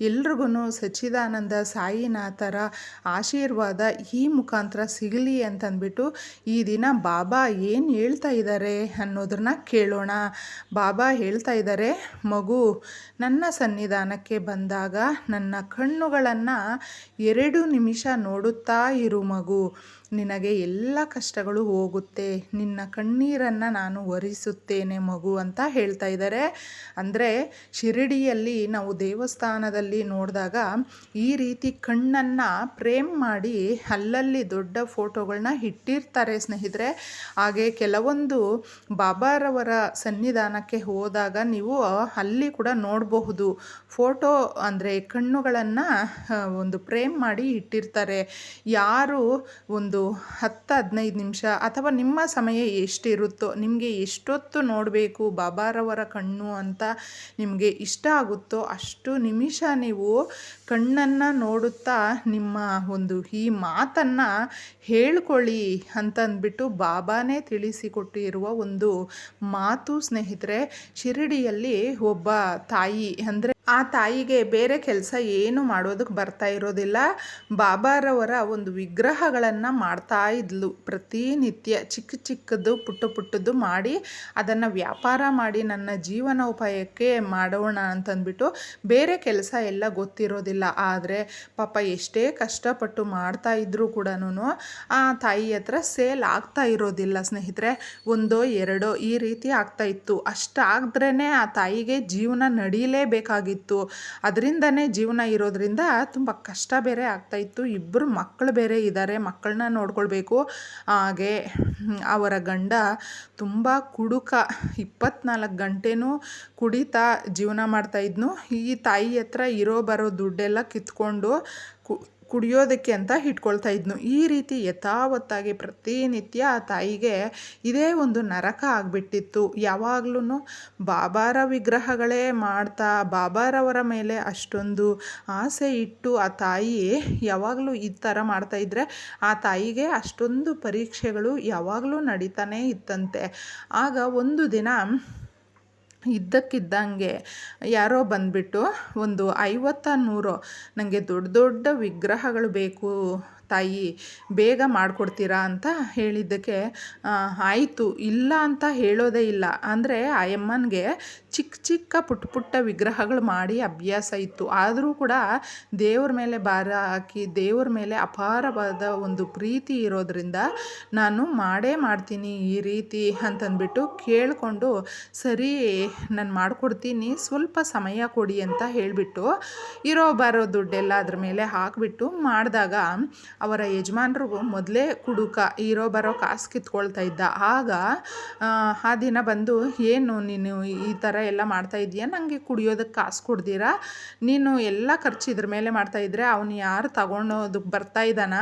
ಎಲ್ರಿಗೂ ಸಚ್ಚಿದಾನಂದ, ಸಾಯಿನಾಥರ ಆಶೀರ್ವಾದ ಈ ಮುಖಾಂತರ ಸಿಗಲಿ ಅಂತಂದ್ಬಿಟ್ಟು ಈ ದಿನ ಬಾಬಾ ಏನು ಹೇಳ್ತಾ ಇದ್ದಾರೆ ಅನ್ನೋದನ್ನ ಕೇಳೋಣ. ಬಾಬಾ ಹೇಳ್ತಾ ಇದ್ದಾರೆ ಮಗು, ನನ್ನ ಸನ್ನಿಧಾನಕ್ಕೆ ಬಂದಾಗ ನನ್ನ ಕಣ್ಣುಗಳನ್ನು ಎರಡು ನಿಮಿಷ ನೋಡುತ್ತಾ ಇರು ಮಗು. ನಿನಗೆ ಎಲ್ಲ ಕಷ್ಟಗಳು ಹೋಗುತ್ತೆ. ನಿನ್ನ ಕಣ್ಣೀರನ್ನು ನಾನು ಒರಿಸುತ್ತೇನೆ ಮಗು ಅಂತ ಹೇಳ್ತಾ ಇದ್ದಾರೆ ಅಂದರೆ ಶಿರಡಿಯಲ್ಲಿ ನಾವು ದೇವಸ್ಥಾನದಲ್ಲಿ ನೋಡಿದಾಗ ಈ ರೀತಿ ಕಣ್ಣನ್ನು ಪ್ರೇಮ್ ಮಾಡಿ ಅಲ್ಲಲ್ಲಿ ದೊಡ್ಡ ಫೋಟೋಗಳನ್ನ ಇಟ್ಟಿರ್ತಾರೆ ಸ್ನೇಹಿತರೆ. ಹಾಗೆ ಕೆಲವೊಂದು ಬಾಬಾರವರ ಸನ್ನಿಧಾನಕ್ಕೆ ಹೋದಾಗ ನೀವು ಅಲ್ಲಿ ಕೂಡ ನೋಡಬಹುದು. ಫೋಟೋ ಅಂದರೆ ಕಣ್ಣುಗಳನ್ನು ಒಂದು ಪ್ರೇಮ್ ಮಾಡಿ ಇಟ್ಟಿರ್ತಾರೆ. ಯಾರು ಒಂದು ಹತ್ತು, ಹದಿನೈದು ನಿಮಿಷ ಅಥವಾ ನಿಮ್ಮ ಸಮಯ ಎಷ್ಟಿರುತ್ತೋ, ನಿಮಗೆ ಎಷ್ಟೊತ್ತು ನೋಡಬೇಕು ಬಾಬಾರವರ ಕಣ್ಣು ಅಂತ ನಿಮಗೆ ಇಷ್ಟ ಆಗುತ್ತೋ ಅಷ್ಟು ನಿಮಿಷ ನೀವು ಕಣ್ಣನ್ನು ನೋಡುತ್ತಾ ನಿಮ್ಮ ಒಂದು ಈ ಮಾತನ್ನು ಹೇಳ್ಕೊಳ್ಳಿ ಅಂತಂದ್ಬಿಟ್ಟು ಬಾಬಾನೇ ತಿಳಿಸಿಕೊಟ್ಟಿರುವ ಒಂದು ಮಾತು ಸ್ನೇಹಿತರೆ, ಶಿರಡಿಯಲ್ಲಿ ಒಬ್ಬ ತಾಯಿ ಅಂದರೆ ಆ ತಾಯಿಗೆ ಬೇರೆ ಕೆಲಸ ಏನು ಮಾಡೋದಕ್ಕೆ ಬರ್ತಾ ಇರೋದಿಲ್ಲ. ಬಾಬಾರವರ ಒಂದು ವಿಗ್ರಹಗಳನ್ನು ಮಾಡ್ತಾ ಇದ್ಲು. ಪ್ರತಿನಿತ್ಯ ಚಿಕ್ಕ ಚಿಕ್ಕದು ಪುಟ್ಟ ಪುಟ್ಟದ್ದು ಮಾಡಿ ಅದನ್ನು ವ್ಯಾಪಾರ ಮಾಡಿ ನನ್ನ ಜೀವನೋಪಾಯಕ್ಕೆ ಮಾಡೋಣ ಅಂತಂದ್ಬಿಟ್ಟು ಬೇರೆ ಕೆಲಸ ಎಲ್ಲ ಗೊತ್ತಿರೋದಿಲ್ಲ. ಆದರೆ ಪಾಪ ಎಷ್ಟೇ ಕಷ್ಟಪಟ್ಟು ಮಾಡ್ತಾ ಇದ್ದರೂ ಕೂಡ ಆ ತಾಯಿ ಹತ್ರ ಸೇಲ್ ಆಗ್ತಾ ಇರೋದಿಲ್ಲ ಸ್ನೇಹಿತರೆ. ಒಂದೋ ಎರಡೋ ಈ ರೀತಿ ಆಗ್ತಾ ಇತ್ತು. ಅಷ್ಟಾದ್ರೇ ಆ ತಾಯಿಗೆ ಜೀವನ ನಡೀಲೇಬೇಕಾಗಿತ್ತು. ಅದರಿಂದನೇ ಜೀವನ ಇರೋದ್ರಿಂದ ತುಂಬ ಕಷ್ಟ ಬೇರೆ ಆಗ್ತಾಯಿತ್ತು ಇಬ್ಬರು ಮಕ್ಕಳು ಬೇರೆ ಇದ್ದಾರೆ ಮಕ್ಕಳನ್ನ ನೋಡ್ಕೊಳ್ಬೇಕು. ಹಾಗೆ ಅವರ ಗಂಡ ತುಂಬ ಕುಡುಕ ಇಪ್ಪತ್ನಾಲ್ಕು ಗಂಟೆನೂ ಕುಡಿತಾ ಜೀವನ ಮಾಡ್ತಾಯಿದ್ನು ಈ ತಾಯಿ ಹತ್ರ ಇರೋ ಬರೋ ದುಡ್ಡೆಲ್ಲ ಕಿತ್ಕೊಂಡು ಕು ಕುಡಿಯೋದಕ್ಕೆ ಅಂತ ಇಟ್ಕೊಳ್ತಾ ಇದ್ನು. ಈ ರೀತಿ ಯಥಾವತ್ತಾಗಿ ಪ್ರತಿನಿತ್ಯ ಆ ತಾಯಿಗೆ ಇದೇ ಒಂದು ನರಕ ಆಗಿಬಿಟ್ಟಿತ್ತು. ಯಾವಾಗಲೂ ಬಾಬಾರ ವಿಗ್ರಹಗಳೇ ಮಾಡ್ತಾ ಬಾಬಾರವರ ಮೇಲೆ ಅಷ್ಟೊಂದು ಆಸೆ ಇಟ್ಟು ಆ ತಾಯಿ ಯಾವಾಗಲೂ ಈ ಥರ ಮಾಡ್ತಾಯಿದ್ರೆ ಆ ತಾಯಿಗೆ ಅಷ್ಟೊಂದು ಪರೀಕ್ಷೆಗಳು ಯಾವಾಗಲೂ ನಡೀತಾನೇ ಇತ್ತಂತೆ. ಆಗ ಒಂದು ದಿನ ಇದ್ದಕ್ಕಿದ್ದಂಗೆ ಯಾರೋ ಬಂದುಬಿಟ್ಟು ಒಂದು ಐವತ್ತ ನೂರು ನನಗೆ ದೊಡ್ಡ ದೊಡ್ಡ ವಿಗ್ರಹಗಳು ಬೇಕು ತಾಯಿ, ಬೇಗ ಮಾಡಿಕೊಡ್ತೀರಾ ಅಂತ ಹೇಳಿದ್ದಕ್ಕೆ ಆಯಿತು, ಇಲ್ಲ ಅಂತ ಹೇಳೋದೇ ಇಲ್ಲ. ಅಂದರೆ ಆ ಯಮ್ಮನಿಗೆ ಚಿಕ್ಕ ಚಿಕ್ಕ ಪುಟ್ಟ ಪುಟ್ಟ ವಿಗ್ರಹಗಳು ಮಾಡಿ ಅಭ್ಯಾಸ ಇತ್ತು. ಆದರೂ ಕೂಡ ದೇವ್ರ ಮೇಲೆ ಭಾರ ಹಾಕಿ, ದೇವ್ರ ಮೇಲೆ ಅಪಾರವಾದ ಒಂದು ಪ್ರೀತಿ ಇರೋದರಿಂದ ನಾನು ಮಾಡೇ ಮಾಡ್ತೀನಿ ಈ ರೀತಿ ಅಂತಂದ್ಬಿಟ್ಟು ಕೇಳಿಕೊಂಡು, ಸರಿ, ನಾನು ಮಾಡಿಕೊಡ್ತೀನಿ, ಸ್ವಲ್ಪ ಸಮಯ ಕೊಡಿ ಅಂತ ಹೇಳಿಬಿಟ್ಟು, ಇರೋ ಬರೋ ದುಡ್ಡೆಲ್ಲ ಅದ್ರ ಮೇಲೆ ಹಾಕಿಬಿಟ್ಟು ಮಾಡಿದಾಗ ಅವರ ಯಜಮಾನ್ರಿಗೂ ಮೊದಲೇ ಕುಡುಕ ಇರೋ ಬರೋ ಕಾಸು ಕಿತ್ಕೊಳ್ತಾ ಇದ್ದ. ಆಗ, ಆ ದಿನ ಬಂದು, ಏನು ನೀನು ಈ ಥರ ಎಲ್ಲ ಮಾಡ್ತಾ ಇದೀಯ? ನನಗೆ ಕುಡಿಯೋದಕ್ಕೆ ಕಾಸು ಕೊಡ್ದಿರಾ? ನೀನು ಎಲ್ಲ ಖರ್ಚು ಇದ್ರ ಮೇಲೆ ಮಾಡ್ತಾಯಿದ್ರೆ ಅವನು ಯಾರು ತಗೊಳೋದಕ್ಕೆ ಬರ್ತಾ ಇದ್ದಾನ?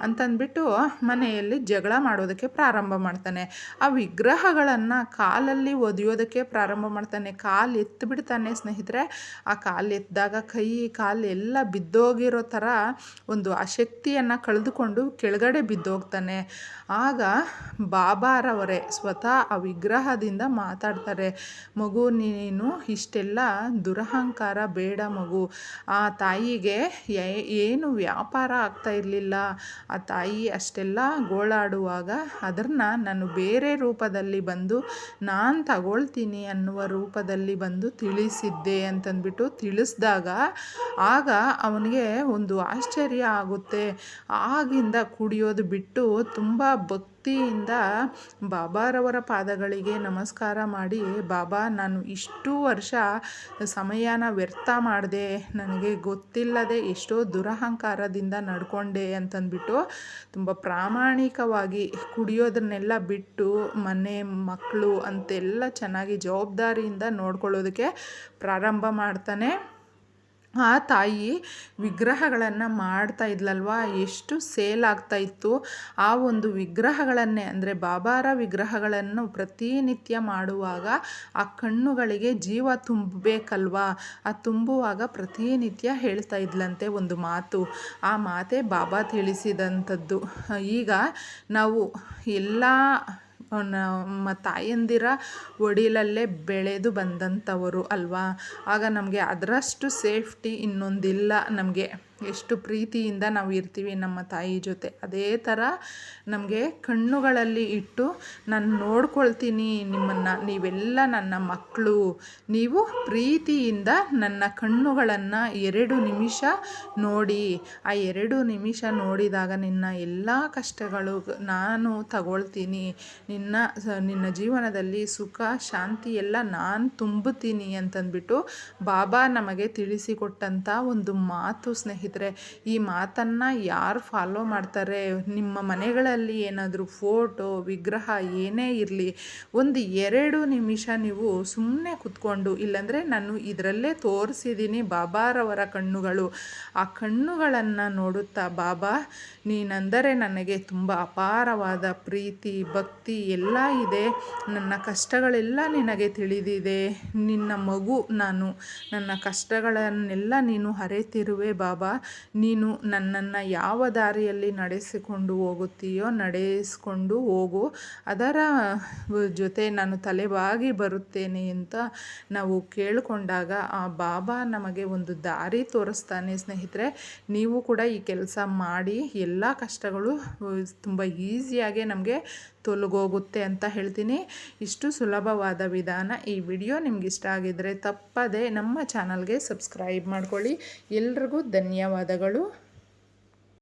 ಅಂತಂದ್ಬಿಟ್ಟು ಮನೆಯಲ್ಲಿ ಜಗಳ ಮಾಡೋದಕ್ಕೆ ಪ್ರಾರಂಭ ಮಾಡ್ತಾನೆ. ಆ ವಿಗ್ರಹಗಳನ್ನು ಕಾಲಲ್ಲಿ ಒದೆಯೋದಕ್ಕೆ ಪ್ರಾರಂಭ ಮಾಡ್ತಾನೆ. ಕಾಲು ಎತ್ತು ಬಿಡ್ತಾನೆ ಸ್ನೇಹಿತರೆ. ಆ ಕಾಲು ಎತ್ತಿದಾಗ ಕೈ ಕಾಲು ಎಲ್ಲ ಬಿದ್ದೋಗಿರೋ ಥರ ಒಂದು ಆ ಶಕ್ತಿಯನ್ನು ಕಳೆದುಕೊಂಡು ಕೆಳಗಡೆ ಬಿದ್ದೋಗ್ತಾನೆ. ಆಗ ಬಾಬಾರವರೇ ಸ್ವತಃ ಆ ವಿಗ್ರಹದಿಂದ ಮಾತಾಡ್ತಾರೆ, ಮಗು, ನೀನು ಇಷ್ಟೆಲ್ಲ ದುರಹಂಕಾರ ಬೇಡ ಮಗು. ಆ ತಾಯಿಗೆ ಏನು ವ್ಯಾಪಾರ ಆಗ್ತಾ ಇರಲಿಲ್ಲ. ಆ ತಾಯಿ ಅಷ್ಟೆಲ್ಲ ಗೋಳಾಡುವಾಗ ಅದನ್ನು ನಾನು ಬೇರೆ ರೂಪದಲ್ಲಿ ಬಂದು ನಾನು ತಗೊಳ್ತೀನಿ ಅನ್ನುವ ರೂಪದಲ್ಲಿ ಬಂದು ತಿಳಿಸಿದ್ದೆ ಅಂತಂದ್ಬಿಟ್ಟು ತಿಳಿಸಿದಾಗ ಆಗ ಅವನಿಗೆ ಒಂದು ಆಶ್ಚರ್ಯ ಆಗುತ್ತೆ. ಆಗಿಂದ ಕುಡಿಯೋದು ಬಿಟ್ಟು ತುಂಬ ಭಕ್ತಿಯಿಂದ ಬಾಬಾರವರ ಪಾದಗಳಿಗೆ ನಮಸ್ಕಾರ ಮಾಡಿ, ಬಾಬಾ, ನಾನು ಇಷ್ಟು ವರ್ಷ ಸಮಯನ ವ್ಯರ್ಥ ಮಾಡಿದೆ. ನನಗೆ ಗೊತ್ತಿಲ್ಲದೆ ಎಷ್ಟೋ ದುರಹಂಕಾರದಿಂದ ನಡ್ಕೊಂಡೆ ಅಂತಂದ್ಬಿಟ್ಟು ತುಂಬ ಪ್ರಾಮಾಣಿಕವಾಗಿ ಕುಡಿಯೋದನ್ನೆಲ್ಲ ಬಿಟ್ಟು ಮನೆ ಮಕ್ಕಳು ಅಂತೆಲ್ಲ ಚೆನ್ನಾಗಿ ಜವಾಬ್ದಾರಿಯಿಂದ ನೋಡ್ಕೊಳ್ಳೋದಕ್ಕೆ ಪ್ರಾರಂಭ ಮಾಡ್ತಾನೆ. ಆ ತಾಯಿ ವಿಗ್ರಹಗಳನ್ನು ಮಾಡ್ತಾ ಇದ್ಲಲ್ವಾ? ಎಷ್ಟು ಸೇಲ್ ಆಗ್ತಾ ಇತ್ತು. ಆ ಒಂದು ವಿಗ್ರಹಗಳನ್ನೇ, ಅಂದರೆ ಬಾಬಾರ ವಿಗ್ರಹಗಳನ್ನು ಪ್ರತಿನಿತ್ಯ ಮಾಡುವಾಗ ಆ ಕಣ್ಣುಗಳಿಗೆ ಜೀವ ತುಂಬಬೇಕಲ್ವಾ? ಆ ತುಂಬುವಾಗ ಪ್ರತಿನಿತ್ಯ ಹೇಳ್ತಾ ಇದ್ಲಂತೆ ಒಂದು ಮಾತು. ಆ ಮಾತೇ ಬಾಬಾ ತಿಳಿಸಿದಂಥದ್ದು. ಈಗ ನಾವು ಎಲ್ಲ ನಮ್ಮ ತಾಯಂದಿರ ಒಡಿಲಲ್ಲೇ ಬೆಳೆದು ಬಂದಂಥವರು ಅಲ್ವಾ? ಆಗ ನಮಗೆ ಅದರಷ್ಟು ಸೇಫ್ಟಿ ಇನ್ನೊಂದಿಲ್ಲ ನಮಗೆ. ಎಷ್ಟು ಪ್ರೀತಿಯಿಂದ ನಾವು ಇರ್ತೀವಿ ನಮ್ಮ ತಾಯಿ ಜೊತೆ. ಅದೇ ಥರ ನಮಗೆ ಕಣ್ಣುಗಳಲ್ಲಿ ಇಟ್ಟು ನಾನು ನೋಡ್ಕೊಳ್ತೀನಿ ನಿಮ್ಮನ್ನು, ನೀವೆಲ್ಲ ನನ್ನ ಮಕ್ಕಳು. ನೀವು ಪ್ರೀತಿಯಿಂದ ನನ್ನ ಕಣ್ಣುಗಳನ್ನು ಎರಡು ನಿಮಿಷ ನೋಡಿ. ಆ ಎರಡು ನಿಮಿಷ ನೋಡಿದಾಗ ನಿನ್ನ ಎಲ್ಲ ಕಷ್ಟಗಳು ನಾನು ತಗೊಳ್ತೀನಿ. ನಿನ್ನ ನಿನ್ನ ಜೀವನದಲ್ಲಿ ಸುಖ, ಶಾಂತಿ ಎಲ್ಲ ನಾನು ತುಂಬುತ್ತೀನಿ ಅಂತಂದ್ಬಿಟ್ಟು ಬಾಬಾ ನಮಗೆ ತಿಳಿಸಿಕೊಟ್ಟಂಥ ಒಂದು ಮಾತು ಸ್ನೇಹಿತರೆ ಈ ಮಾತನ್ನು ಯಾರು ಫಾಲೋ ಮಾಡ್ತಾರೆ? ನಿಮ್ಮ ಮನೆಗಳಲ್ಲಿ ಏನಾದರೂ ಫೋಟೋ ವಿಗ್ರಹ ಏನೇ ಇರಲಿ, ಒಂದು ಎರಡು ನಿಮಿಷ ನೀವು ಸುಮ್ಮನೆ ಕುತ್ಕೊಂಡು, ಇಲ್ಲಾಂದರೆ ನಾನು ಇದರಲ್ಲೇ ತೋರಿಸಿದ್ದೀನಿ ಬಾಬಾರವರ ಕಣ್ಣುಗಳು. ಆ ಕಣ್ಣುಗಳನ್ನು ನೋಡುತ್ತಾ, ಬಾಬಾ, ನೀನೆಂದರೆ ನನಗೆ ತುಂಬ ಅಪಾರವಾದ ಪ್ರೀತಿ, ಭಕ್ತಿ ಎಲ್ಲ ಇದೆ. ನನ್ನ ಕಷ್ಟಗಳೆಲ್ಲ ನಿನಗೆ ತಿಳಿದಿದೆ. ನಿನ್ನ ಮಗು ನಾನು, ನನ್ನ ಕಷ್ಟಗಳನ್ನೆಲ್ಲ ನೀನು ಹರೆತಿರುವೆ, ಬಾಬಾ. ನೀನು ನನ್ನನ್ನು ಯಾವ ದಾರಿಯಲ್ಲಿ ನಡೆಸಿಕೊಂಡು ಹೋಗುತ್ತೀಯೋ ನಡೆಸಿಕೊಂಡು ಹೋಗು. ಅದರ ಜೊತೆ ನಾನು ತಲೆಬಾಗಿ ಬರುತ್ತೇನೆ ಅಂತ ನಾವು ಕೇಳಿಕೊಂಡಾಗ ಆ ಬಾಬಾ ನಮಗೆ ಒಂದು ದಾರಿ ತೋರಿಸ್ತಾನೆ ಸ್ನೇಹಿತರೆ. ನೀವು ಕೂಡ ಈ ಕೆಲಸ ಮಾಡಿ, ಎಲ್ಲ ಕಷ್ಟಗಳು ತುಂಬ ಈಸಿಯಾಗೆ ನಮಗೆ ತೊಲಗೋಗುತ್ತೆ ಅಂತ ಹೇಳ್ತೀನಿ. ಇಷ್ಟು ಸುಲಭವಾದ ವಿಧಾನ ಈ ವಿಡಿಯೋ ನಿಮ್ಗೆ ಇಷ್ಟ ತಪ್ಪದೆ ನಮ್ಮ ಚಾನಲ್ಗೆ ಸಬ್ಸ್ಕ್ರೈಬ್ ಮಾಡ್ಕೊಳ್ಳಿ. ಎಲ್ರಿಗೂ ಧನ್ಯವಾದಗಳು.